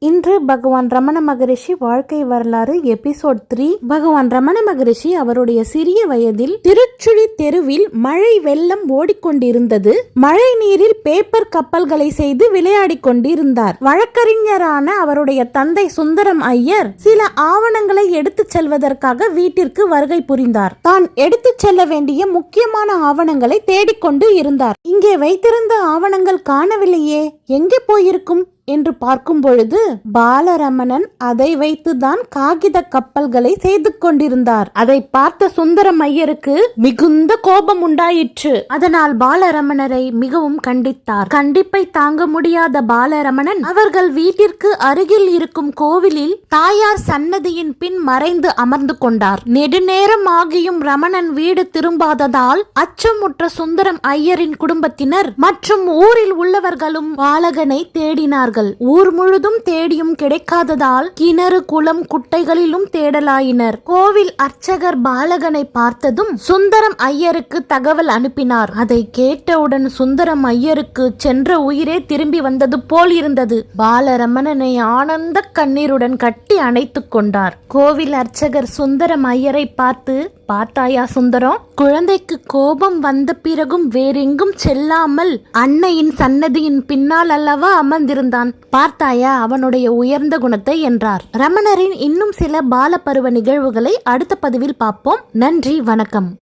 இன்று பகவான் ரமண மகரிஷி வாழ்க்கை வரலாறு எபிசோட் த்ரீ. பகவான் ரமண மகரிஷி அவருடைய சிறிய வயதில் திருச்சுழி தெருவில் மழை வெள்ளம் ஓடிக்கொண்டிருந்தது. மழை நீரில் பேப்பர் கப்பல்களை செய்து விளையாடிக் கொண்டிருந்தார் வழக்கறிஞரான அவருடைய தந்தை சுந்தரம் ஐயர் சில ஆவணங்களை எடுத்துச் செல்வதற்காக வீட்டிற்கு வருகை புரிந்தார். தான் எடுத்துச் செல்ல வேண்டிய முக்கியமான ஆவணங்களை தேடிக்கொண்டு இருந்தார். இங்கே வைத்திருந்த ஆவணங்கள் காணவில்லையே எங்கே போயிருக்கும்? என்று பார்க்கும் பொழுது பாலரமணன் அதை வைத்துதான் காகித கப்பல்களை செய்து கொண்டிருந்தார். அதை பார்த்த சுந்தரம் ஐயருக்கு மிகுந்த கோபம் உண்டாயிற்று. அதனால் பாலரமணரை மிகவும் கண்டித்தார். கண்டிப்பை தாங்க முடியாத பாலரமணன் அவர்கள் வீட்டிற்கு அருகில் இருக்கும் கோவிலில் தாயார் சன்னதியின் பின் மறைந்து அமர்ந்து கொண்டார். நெடுநேரம் ஆகியும் ரமணன் வீடு திரும்பாததால் அச்சமுற்ற சுந்தரம் ஐயரின் குடும்பத்தினர் மற்றும் ஊரில் உள்ளவர்களும் பாலகனை தேடினார்கள். ஊர் முழுதும் தேடியும் கிடைக்காததால் கிணறு குளம் குட்டைகளிலும் தேடலாயினர். கோவில் அர்ச்சகர் பாலகனை பார்த்ததும் சுந்தரம் ஐயருக்கு தகவல் அனுப்பினார். அதை கேட்டவுடன் சுந்தரம் ஐயருக்கு சென்ற உயிரே திரும்பி வந்தது போல் இருந்தது. பாலரமணனை ஆனந்த கண்ணீருடன் கட்டி அணைத்துக் கொண்டார். கோவில் அர்ச்சகர் சுந்தரம் ஐயரை பார்த்து பார்த்தாயா சுந்தரம் குழந்தைக்கு கோபம் வந்த பிறகும் வேறெங்கும் செல்லாமல் அன்னையின் சன்னதியின் பின்னால் அல்லவா அமர்ந்திருந்தான். பார்த்தாயா அவனுடைய உயர்ந்த குணத்தை? என்றார். ரமணரின் இன்னும் சில பாலபருவ நிகழ்வுகளை அடுத்த பதிவில் பார்ப்போம். நன்றி வணக்கம்.